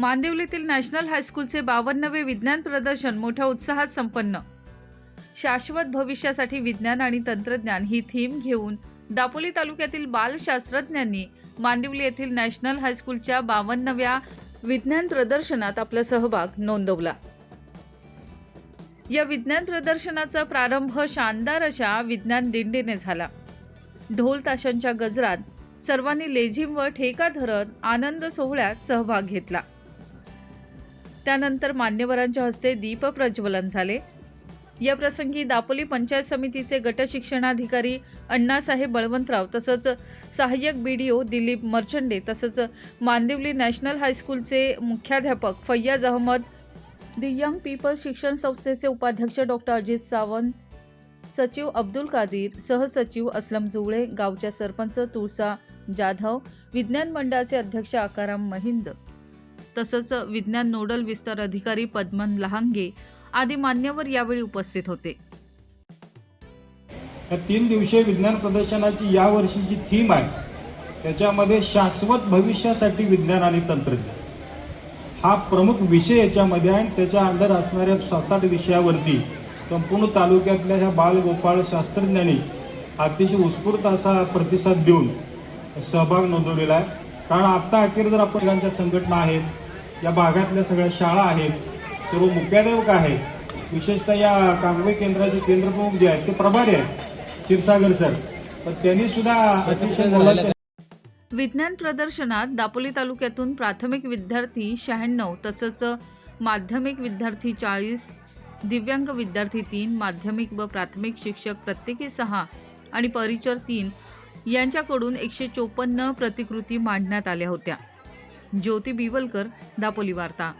मांदिवलीतील national हायस्कूलचे बावन्नवे विज्ञान प्रदर्शन मोठ्या उत्साहात संपन्न. शाश्वत भविष्यासाठी विज्ञान आणि तंत्रज्ञान ही थीम घेऊन दापोली तालुक्यातील बालशास्त्रज्ञांनी मांदिवली येथील नॅशनल हायस्कूलच्या बावन्नव्या विज्ञान प्रदर्शनात आपला सहभाग नोंदवला. या विज्ञान प्रदर्शनाचा प्रारंभ शानदार अशा विज्ञान दिंडीने झाला. ढोल ताशांच्या गजरात सर्वांनी लेझिम व ठेका धरत आनंद सोहळ्यात सहभाग घेतला. त्यानंतर मान्यवरांच्या हस्ते दीप प्रज्वलन झाले. या प्रसंगी दापोली पंचायत समितीचे गट शिक्षणाधिकारी अण्णासाहेब बळवंतराव तसंच सहाय्यक बी डी ओ दिलीप मर्चंडे तसंच मांदिवली नॅशनल हायस्कूलचे मुख्याध्यापक फैयाज अहमद दि यंग पीपल शिक्षण संस्थेचे उपाध्यक्ष डॉक्टर अजित सावंत सचिव अब्दुल कादीर सहसचिव असलम जुवळे गावच्या सरपंच तुळसा जाधव विज्ञान मंडळाचे अध्यक्ष आकाराम महिंद तसंच विज्ञान नोडल विस्तार अधिकारी पद्मन लहांगे आदी मान्यवर यावेळी उपस्थित होते. या तीन दिवसीय विज्ञान प्रदर्शनाची या वर्षीची थीम आहे. त्याच्यामध्ये शाश्वत भविष्यासाठी विज्ञान आणि तंत्रज्ञान. हा प्रमुख विषय याच्यामध्ये आहे. आणि त्याच्या अंडर असणाऱ्या सात आठ विषयावरती संपूर्ण तालुक्यातल्या ह्या बालगोपाळ शास्त्रज्ञांनी अतिशय उत्स्फूर्त असा प्रतिसाद देऊन सहभाग नोंदवलेला आहे. कारण आत्ता अखेर जर आपण सगळ्यांच्या संघटना आहेत या भागातल्या सगळ्या शाळा आहेत सर्व मुख्याध्यापक आहेत विशेषतः या कांगवे केंद्राचे केंद्रप्रमुख जे आहेत ते प्रभारी आहेत क्षीरसागर सर. तर त्यांनी सुद्धा अतिशय मोलाच्या विज्ञान प्रदर्शनात दापोली तालुक्यातून प्राथमिक विद्यार्थी शहाण्णव तसंच माध्यमिक विद्यार्थी चाळीस दिव्यांग विद्यार्थी तीन माध्यमिक व प्राथमिक शिक्षक प्रत्येकी सहा आणि परिचर तीन यांच्याकडून एकशे चोपन्न प्रतिकृती मांडण्यात आल्या होत्या. ज्योती बिवलकर दापोली वार्ता.